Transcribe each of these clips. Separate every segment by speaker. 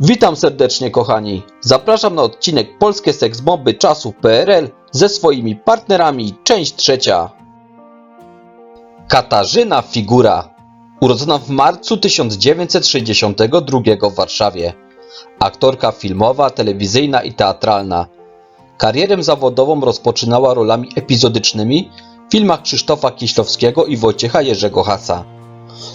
Speaker 1: Witam serdecznie kochani. Zapraszam na odcinek Polskie seksbomby czasów PRL ze swoimi partnerami, część trzecia. Katarzyna Figura, urodzona w marcu 1962 w Warszawie. Aktorka filmowa, telewizyjna i teatralna. Karierę zawodową rozpoczynała rolami epizodycznymi w filmach Krzysztofa Kieślowskiego i Wojciecha Jerzego Hasa.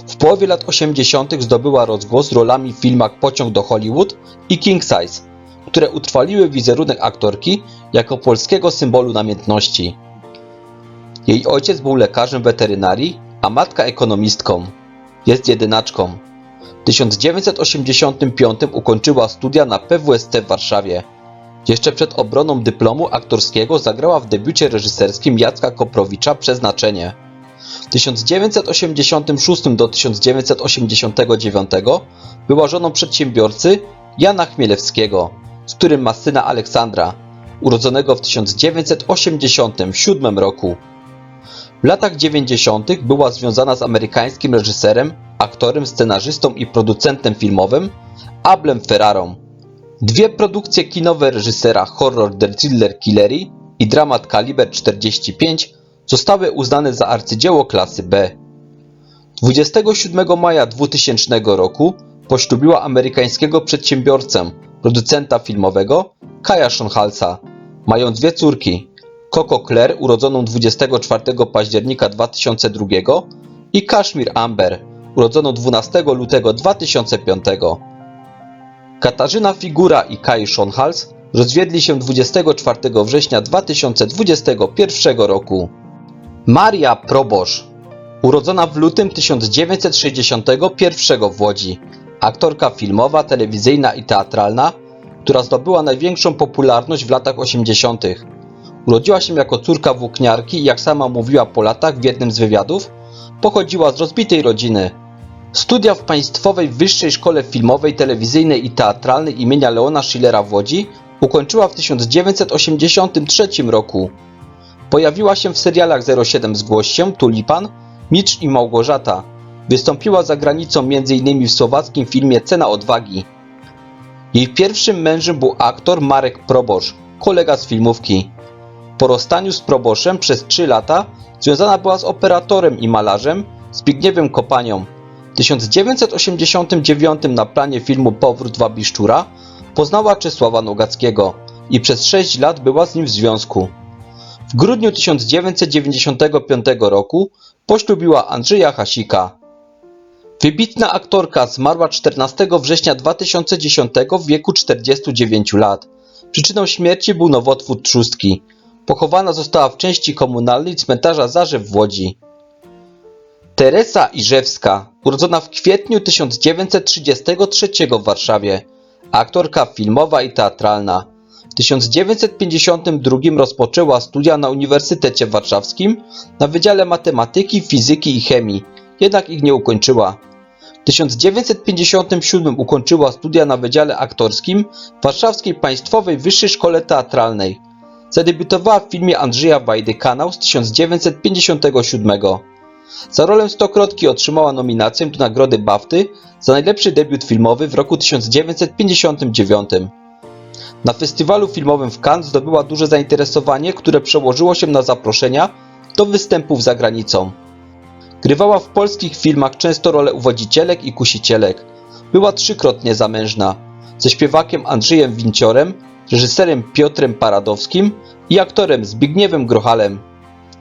Speaker 1: W połowie lat 80. zdobyła rozgłos rolami w filmach Pociąg do Hollywood i King Size, które utrwaliły wizerunek aktorki jako polskiego symbolu namiętności. Jej ojciec był lekarzem weterynarii, a matka ekonomistką. Jest jedynaczką. W 1985 ukończyła studia na PWST w Warszawie. Jeszcze przed obroną dyplomu aktorskiego zagrała w debiucie reżyserskim Jacka Koprowicza Przeznaczenie. W 1986 do 1989 była żoną przedsiębiorcy Jana Chmielewskiego, z którym ma syna Aleksandra, urodzonego w 1987 roku. W latach 90. była związana z amerykańskim reżyserem, aktorem, scenarzystą i producentem filmowym Ablem Ferrarą. Dwie produkcje kinowe reżysera Horror The Thriller Killery i dramat Kaliber 45 zostały uznane za arcydzieło klasy B. 27 maja 2000 roku poślubiła amerykańskiego przedsiębiorcę, producenta filmowego Kaja Schonhalsa. Mają dwie córki, Coco Claire urodzoną 24 października 2002 i Kashmir Amber urodzoną 12 lutego 2005. Katarzyna Figura i Kai Schonhals rozwiedli się 24 września 2021 roku. Maria Probosz, urodzona w lutym 1961 w Łodzi, aktorka filmowa, telewizyjna i teatralna, która zdobyła największą popularność w latach 80. Urodziła się jako córka włókniarki i jak sama mówiła po latach w jednym z wywiadów, pochodziła z rozbitej rodziny. Studia w Państwowej Wyższej Szkole Filmowej, Telewizyjnej i Teatralnej imienia Leona Schillera w Łodzi ukończyła w 1983 roku. Pojawiła się w serialach 07 Zgłoś się, Tulipan, Micz i Małgorzata. Wystąpiła za granicą m.in. w słowackim filmie Cena Odwagi. Jej pierwszym mężem był aktor Marek Probosz, kolega z filmówki. Po rozstaniu z Proboszem przez 3 lata związana była z operatorem i malarzem Zbigniewem Kopanią. W 1989 na planie filmu Powrót Wabiszczura poznała Czesława Nogackiego i przez 6 lat była z nim w związku. W grudniu 1995 roku poślubiła Andrzeja Hasika. Wybitna aktorka zmarła 14 września 2010 w wieku 49 lat. Przyczyną śmierci był nowotwór trzustki. Pochowana została w części komunalnej cmentarza Zarzew w Łodzi. Teresa Iżewska, urodzona w kwietniu 1933 w Warszawie, aktorka filmowa i teatralna. W 1952 rozpoczęła studia na Uniwersytecie Warszawskim na Wydziale Matematyki, Fizyki i Chemii, jednak ich nie ukończyła. W 1957 ukończyła studia na Wydziale Aktorskim Warszawskiej Państwowej Wyższej Szkole Teatralnej. Zadebiutowała w filmie Andrzeja Wajdy Kanał z 1957. Za rolę Stokrotki otrzymała nominację do Nagrody BAFTY za najlepszy debiut filmowy w roku 1959. Na festiwalu filmowym w Cannes zdobyła duże zainteresowanie, które przełożyło się na zaproszenia do występów za granicą. Grywała w polskich filmach często role uwodzicielek i kusicielek. Była trzykrotnie zamężna. Ze śpiewakiem Andrzejem Winciorem, reżyserem Piotrem Paradowskim i aktorem Zbigniewem Grochalem.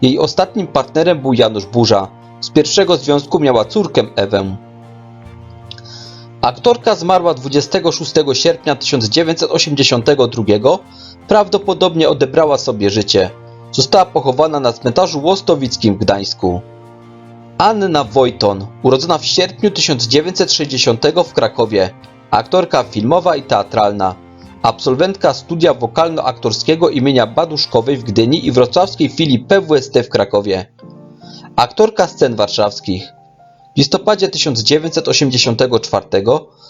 Speaker 1: Jej ostatnim partnerem był Janusz Burza. Z pierwszego związku miała córkę Ewę. Aktorka zmarła 26 sierpnia 1982. Prawdopodobnie odebrała sobie życie. Została pochowana na cmentarzu Łostowickim w Gdańsku. Anna Wojton, urodzona w sierpniu 1960 w Krakowie, aktorka filmowa i teatralna, absolwentka studia wokalno-aktorskiego imienia Baduszkowej w Gdyni i wrocławskiej filii PWST w Krakowie, aktorka scen warszawskich. W listopadzie 1984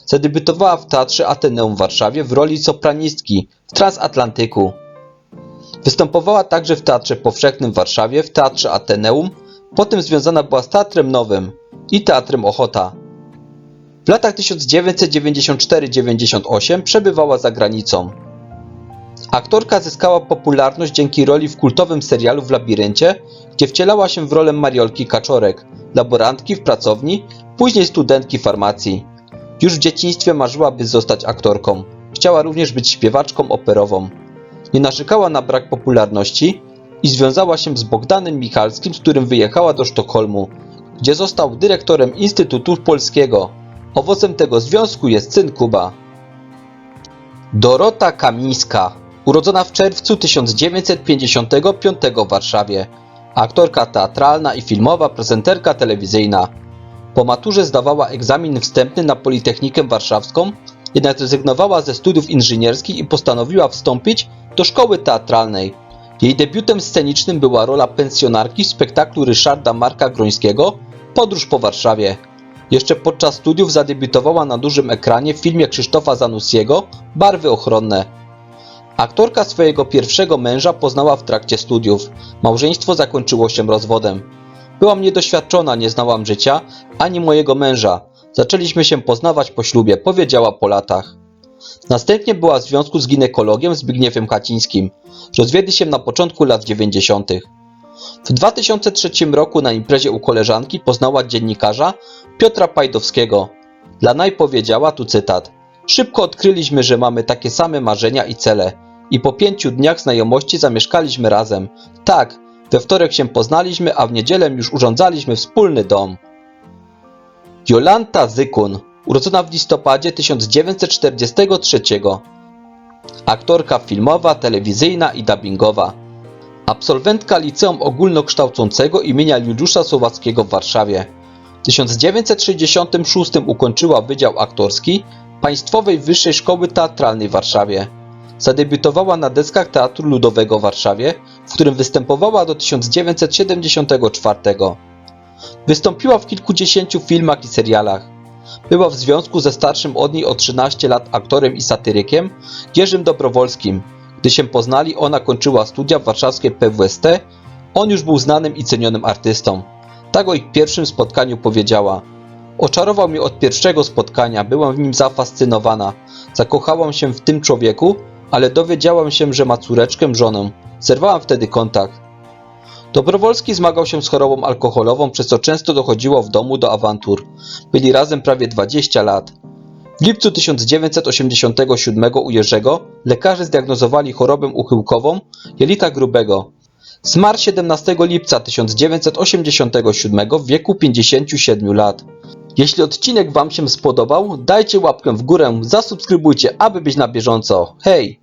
Speaker 1: zadebiutowała w Teatrze Ateneum w Warszawie w roli sopranistki w Transatlantyku. Występowała także w Teatrze Powszechnym w Warszawie, w Teatrze Ateneum, potem związana była z Teatrem Nowym i Teatrem Ochota. W latach 1994-98 przebywała za granicą. Aktorka zyskała popularność dzięki roli w kultowym serialu w Labiryncie, gdzie wcielała się w rolę Mariolki Kaczorek, laborantki w pracowni, później studentki farmacji. Już w dzieciństwie marzyła, by zostać aktorką. Chciała również być śpiewaczką operową. Nie narzekała na brak popularności i związała się z Bogdanem Michalskim, z którym wyjechała do Sztokholmu, gdzie został dyrektorem Instytutu Polskiego. Owocem tego związku jest syn Kuba. Dorota Kamińska, urodzona w czerwcu 1955 w Warszawie. Aktorka teatralna i filmowa, prezenterka telewizyjna. Po maturze zdawała egzamin wstępny na Politechnikę Warszawską, jednak zrezygnowała ze studiów inżynierskich i postanowiła wstąpić do szkoły teatralnej. Jej debiutem scenicznym była rola pensjonarki w spektaklu Ryszarda Marka Grońskiego Podróż po Warszawie. Jeszcze podczas studiów zadebiutowała na dużym ekranie w filmie Krzysztofa Zanussiego Barwy ochronne. Aktorka swojego pierwszego męża poznała w trakcie studiów. Małżeństwo zakończyło się rozwodem. Byłam niedoświadczona, nie znałam życia, ani mojego męża. Zaczęliśmy się poznawać po ślubie, powiedziała po latach. Następnie była w związku z ginekologiem Zbigniewem Kacińskim. Rozwiedli się na początku lat 90. W 2003 roku na imprezie u koleżanki poznała dziennikarza Piotra Pajdowskiego. Dla niej powiedziała tu cytat. Szybko odkryliśmy, że mamy takie same marzenia i cele. I po pięciu dniach znajomości zamieszkaliśmy razem. Tak, we wtorek się poznaliśmy, a w niedzielę już urządzaliśmy wspólny dom. Jolanta Zykun, urodzona w listopadzie 1943. Aktorka filmowa, telewizyjna i dubbingowa. Absolwentka Liceum Ogólnokształcącego imienia Juliusza Słowackiego w Warszawie. W 1966 ukończyła Wydział Aktorski Państwowej Wyższej Szkoły Teatralnej w Warszawie. Zadebiutowała na deskach Teatru Ludowego w Warszawie, w którym występowała do 1974. Wystąpiła w kilkudziesięciu filmach i serialach. Była w związku ze starszym od niej o 13 lat aktorem i satyrykiem Jerzym Dobrowolskim. Gdy się poznali, ona kończyła studia w warszawskiej PWST, on już był znanym i cenionym artystą. Tak o ich pierwszym spotkaniu powiedziała. Oczarował mnie od pierwszego spotkania, byłam w nim zafascynowana. Zakochałam się w tym człowieku, ale dowiedziałam się, że ma córeczkę, żonę. Zerwałam wtedy kontakt. Dobrowolski zmagał się z chorobą alkoholową, przez co często dochodziło w domu do awantur. Byli razem prawie 20 lat. W lipcu 1987 u Jerzego lekarze zdiagnozowali chorobę uchyłkową jelita grubego. Zmarł 17 lipca 1987 w wieku 57 lat. Jeśli odcinek Wam się spodobał, dajcie łapkę w górę, zasubskrybujcie, aby być na bieżąco. Hej!